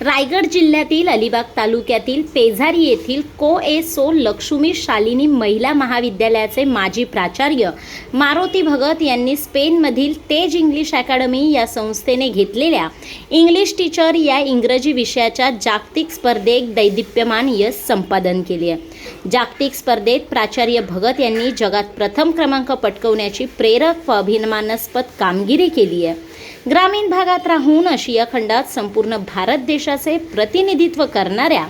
रायगड जिल्ह्यातील अलिबाग तालुक्यातील पेझारी येथील को ए सो लक्ष्मी शालिनी महिला महाविद्यालयाचे माजी प्राचार्य मारुती भगत यांनी स्पेनमधील तेज इंग्लिश अकॅडमी या संस्थेने घेतलेल्या इंग्लिश टीचर या इंग्रजी विषयाच्या जागतिक स्पर्धेत दैदिप्यमान यश संपादन केले. आहे जागतिक स्पर्धेत प्राचार्य भगत यांनी जगात प्रथम क्रमांक पटकवण्याची प्रेरक व अभिमानास्पद कामगिरी केली आहे. ग्रामीण भागात राहून आशिया खंडात संपूर्ण भारत देशाचे प्रतिनिधित्व करणाऱ्या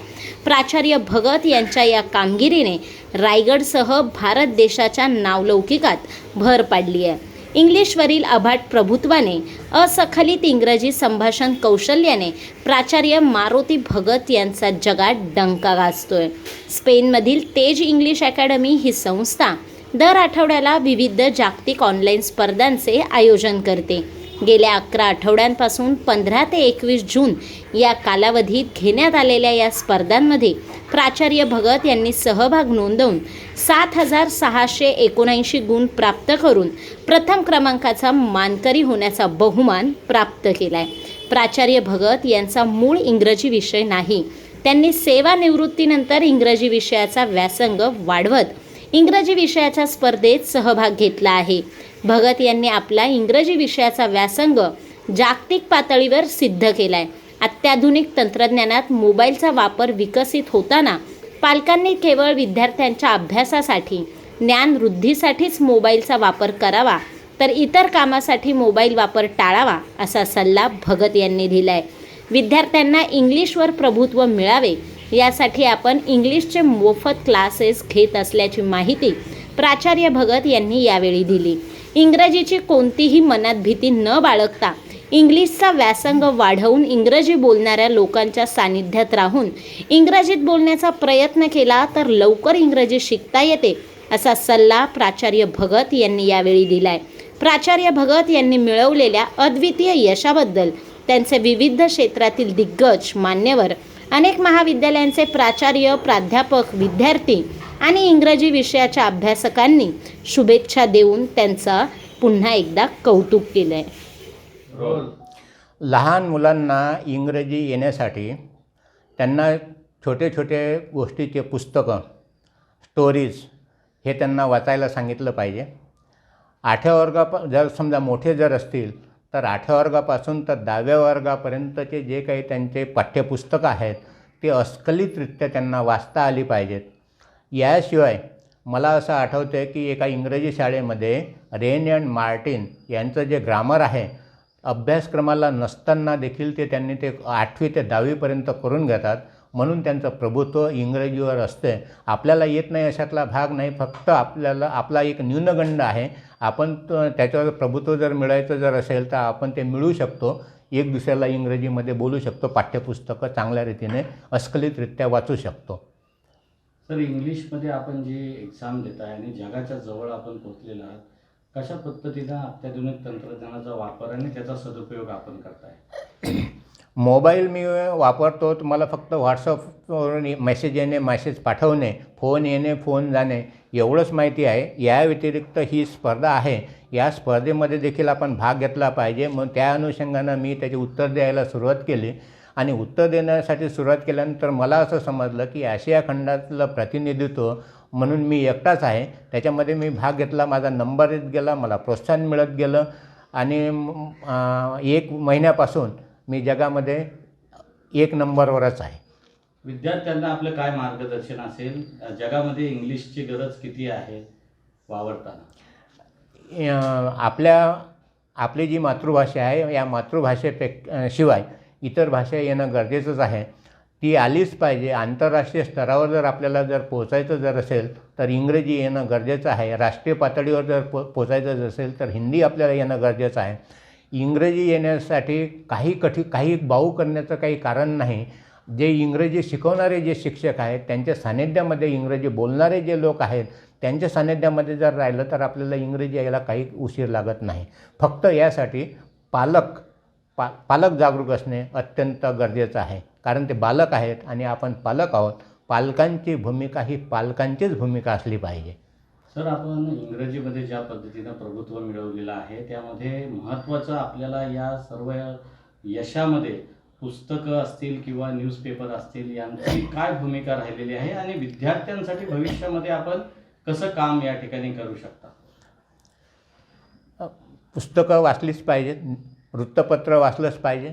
प्राचार्य भगत यांच्या या कामगिरीने रायगडसह भारत देशाच्या नावलौकिकात भर पाडली आहे. इंग्लिशवरील अभाट प्रभुत्वाने असखलित इंग्रजी संभाषण कौशल्याने प्राचार्य मारुती भगत यांचा जगात डंका गाजतोय. स्पेनमधील तेज इंग्लिश अकॅडमी ही संस्था दर आठवड्याला विविध जागतिक ऑनलाईन स्पर्धांचे आयोजन करते. गेल्या अकरा आठवड्यांपासून पंधरा ते एकवीस जून या कालावधीत घेण्यात आलेल्या या स्पर्धांमध्ये प्राचार्य भगत यांनी सहभाग नोंदवून सात हजार सहाशे एकोणऐंशी गुण प्राप्त करून प्रथम क्रमांकाचा मानकरी होण्याचा बहुमान प्राप्त केला आहे प्राचार्य भगत यांचा मूळ इंग्रजी विषय नाही. त्यांनी सेवानिवृत्तीनंतर इंग्रजी विषयाचा व्यासंग वाढवत इंग्रजी विषयाच्या स्पर्धेत सहभाग घेतला आहे. भगत यांनी आपला इंग्रजी विषयाचा व्यासंग जागतिक पातळीवर सिद्ध केला आहे अत्याधुनिक तंत्रज्ञानात मोबाईलचा वापर विकसित होताना पालकांनी केवळ विद्यार्थ्यांच्या अभ्यासासाठी ज्ञान वृद्धीसाठीच मोबाईलचा वापर करावा तर इतर कामासाठी मोबाईल वापर टाळावा असा सल्ला भगत यांनी दिला आहे विद्यार्थ्यांना इंग्लिशवर प्रभुत्व मिळावे यासाठी आपण इंग्लिशचे मोफत क्लासेस घेत असल्याची माहिती प्राचार्य भगत यांनी यावेळी दिली. इंग्रजीची कोणतीही मनात भीती न बाळगता इंग्लिशचा व्यासंग वाढवून इंग्रजी बोलणाऱ्या लोकांच्या सानिध्यात राहून इंग्रजीत बोलण्याचा प्रयत्न केला तर लवकर इंग्रजी शिकता येते असा सल्ला प्राचार्य भगत यांनी यावेळी दिलाय. प्राचार्य भगत यांनी मिळवलेल्या अद्वितीय यशाबद्दल त्यांचे विविध क्षेत्रातील दिग्गज मान्यवर अनेक महाविद्यालयांचे प्राचार्य प्राध्यापक विद्यार्थी आणि इंग्रजी विषयाच्या अभ्यासकांनी शुभेच्छा देऊन त्यांचा पुन्हा एकदा कौतुक केलं आहे लहान मुलांना इंग्रजी येण्यासाठी त्यांना छोटे छोटे गोष्टीचे पुस्तकं स्टोरीज हे त्यांना वाचायला सांगितलं पाहिजे. आठव्या वर्गाप जर समजा मोठे जर असतील तर आठव्या वर्गापासून तर दहाव्या वर्गापर्यंतचे जे काही त्यांचे पाठ्यपुस्तकं आहेत ते अस्खलितरित्या त्यांना वाचता आली पाहिजेत. याशिवाय मला असं आठवतं आहे की एका इंग्रजी शाळेमध्ये रेन अँड मार्टिन यांचं जे ग्रामर आहे अभ्यासक्रमाला नसताना देखील ते त्यांनी ते आठवी ते दहावीपर्यंत करून घेतात. म्हणून त्यांचं प्रभुत्व इंग्रजीवर असते आपल्याला येत नाही अशातला भाग नाही फक्त आपल्याला आपला एक न्यूनगंड आहे. आपण तर त्याच्यावर प्रभुत्व जर मिळायचं जर असेल तर आपण ते मिळू शकतो. एक दुसऱ्याला इंग्रजीमध्ये बोलू शकतो पाठ्यपुस्तकं चांगल्या रीतीने अस्खलितरित्या वाचू शकतो. सर इंग्लिशमध्ये आपण जी एक्झाम देत आहे आणि जगाच्या जवळ आपण पोहोचलेलो आहात कशा पद्धतीनं अत्याधुनिक तंत्रज्ञानाचा वापर आणि त्याचा सदुपयोग आपण करताय? मोबाईल मी वापरतो तर मला फक्त व्हॉट्सअपवरून मेसेज येणे मेसेज पाठवणे फोन येणे फोन जाणे एवढंच माहिती आहे. या व्यतिरिक्त ही स्पर्धा आहे. या स्पर्धेमध्ये देखील आपण भाग घेतला पाहिजे. मग त्या अनुषंगानं मी त्याचे उत्तर द्यायला सुरुवात केली. आणि उत्तर देण्यासाठी सुरुवात केल्यानंतर मला असं समजलं की आशिया खंडातलं प्रतिनिधित्व म्हणून मी एकटाच आहे. त्याच्यामध्ये मी भाग घेतला माझा नंबर येत गेला मला प्रोत्साहन मिळत गेलं. आणि एक महिन्यापासून मी जगामध्ये एक नंबरवरच आहे. विद्यार्थ्यांना आपलं काय मार्गदर्शन असेल? जगामध्ये इंग्लिशची गरज किती आहे वावरताना? आपल्या आपली जी मातृभाषा आहे या मातृभाषेपेक शिवाय इतर भाषा येणं गरजेचंच आहे. ती आलीच पाहिजे. आंतरराष्ट्रीय स्तरावर जर आपल्याला जर पोचायचं जर असेल तर इंग्रजी येणं गरजेचं आहे. राष्ट्रीय पातळीवर जर पो पोचायचं जर असेल तर हिंदी आपल्याला येणं गरजेचं आहे. इंग्रजी येण्यासाठी काही कठी काही बाऊ करण्याचं काही कारण नाही. जे इंग्रजी शिकवणारे जे शिक्षक आहेत त्यांच्या सानिध्यामध्ये इंग्रजी बोलणारे जे लोक आहेत त्यांच्या सानिध्यामध्ये जर राहिलं तर आपल्याला इंग्रजी यायला काही उशीर लागत नाही. फक्त यासाठी पालक पा पालक जागरूक असणे अत्यंत गरजेचं आहे. कारण ते बालक आहेत आणि आपण पालक आहोत. पालकांची भूमिका ही पालकांचीच भूमिका असली पाहिजे. सर आपण इंग्रजीमध्ये ज्या पद्धतीनं प्रभुत्व मिळवलेलं आहे त्यामध्ये महत्त्वाचं आपल्याला या सर्व यशामध्ये पुस्तकं असतील किंवा न्यूजपेपर असतील यांची काय भूमिका राहिलेली आहे आणि विद्यार्थ्यांसाठी भविष्यामध्ये आपण कसं काम या ठिकाणी करू शकता? पुस्तकं वाचलीच पाहिजेत वृत्तपत्र वाचलंच पाहिजे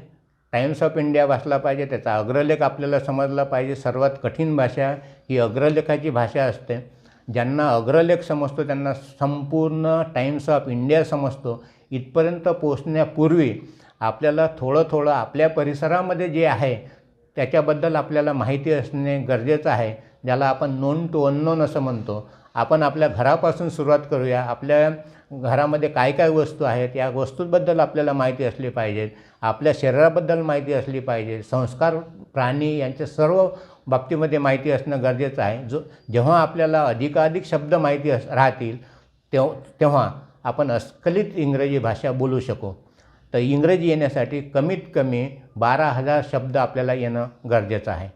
टाइम्स ऑफ इंडिया वाचला पाहिजे त्याचा अग्रलेख आपल्याला समजला पाहिजे. सर्वात कठीण भाषा ही अग्रलेखाची भाषा असते. ज्यांना अग्रलेख समजतो त्यांना संपूर्ण टाईम्स ऑफ इंडिया समजतो इथपर्यंत पोचण्यापूर्वी आपल्याला थोडं थोडं आपल्या परिसरामध्ये जे आहे त्याच्याबद्दल आपल्याला माहिती असणे गरजेचं आहे ज्याला आपण नोन टू अननोन असं म्हणतो. आपण आपल्या घरापासून सुरुवात करूया. आपल्या घरामध्ये काय काय वस्तू आहेत या वस्तूंबद्दल आपल्याला माहिती असली पाहिजेत आपल्या शरीराबद्दल माहिती असली पाहिजे. संस्कार प्राणी यांचे सर्व बाबतीमध्ये माहिती असणं गरजेचं आहे. जो जेव्हा आपल्याला अधिकाधिक शब्द माहिती अस राहतील तेव तेव्हा आपण अस्खलित इंग्रजी भाषा बोलू शकू. तर इंग्रजी येण्यासाठी कमीत कमी बारा हजार शब्द आपल्याला येणं गरजेचं आहे.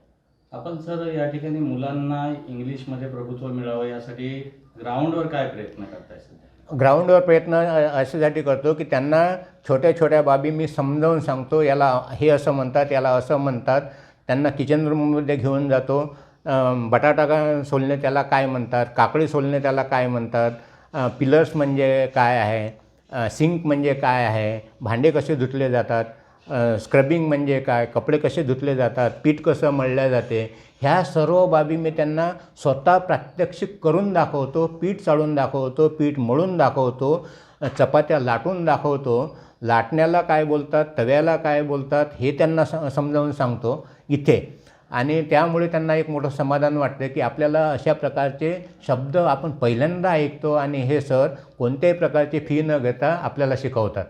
आपण सर या ठिकाणी मुलांना इंग्लिशमध्ये प्रभुत्व मिळावं यासाठी ग्राउंडवर काय प्रयत्न करताय सध्या? ग्राउंडवर प्रयत्न अशासाठी करतो की त्यांना छोट्या छोट्या बाबी मी समजावून सांगतो. याला हे असं म्हणतात याला असं म्हणतात. त्यांना किचन रूममध्ये घेऊन जातो. बटाटा सोलणे त्याला काय म्हणतात? काकडी सोलणे त्याला काय म्हणतात? पिलर्स म्हणजे काय आहे? सिंक म्हणजे काय आहे? भांडे कसे धुतले जातात? स्क्रबिंग म्हणजे काय? कपडे कसे धुतले जातात? पीठ कसं मळल्या जाते? ह्या सर्व बाबी मी त्यांना स्वतः प्रात्यक्षिक करून दाखवतो. पीठ चाळून दाखवतो पीठ मळून दाखवतो चपात्या लाटून दाखवतो. लाटण्याला काय बोलतात तव्याला काय बोलतात हे त्यांना स समजावून सांगतो इथे. आणि त्यामुळे त्यांना एक मोठं समाधान वाटतं की आपल्याला अशा प्रकारचे शब्द आपण पहिल्यांदा ऐकतो आणि हे सर कोणत्याही प्रकारची फी न घेता आपल्याला शिकवतात.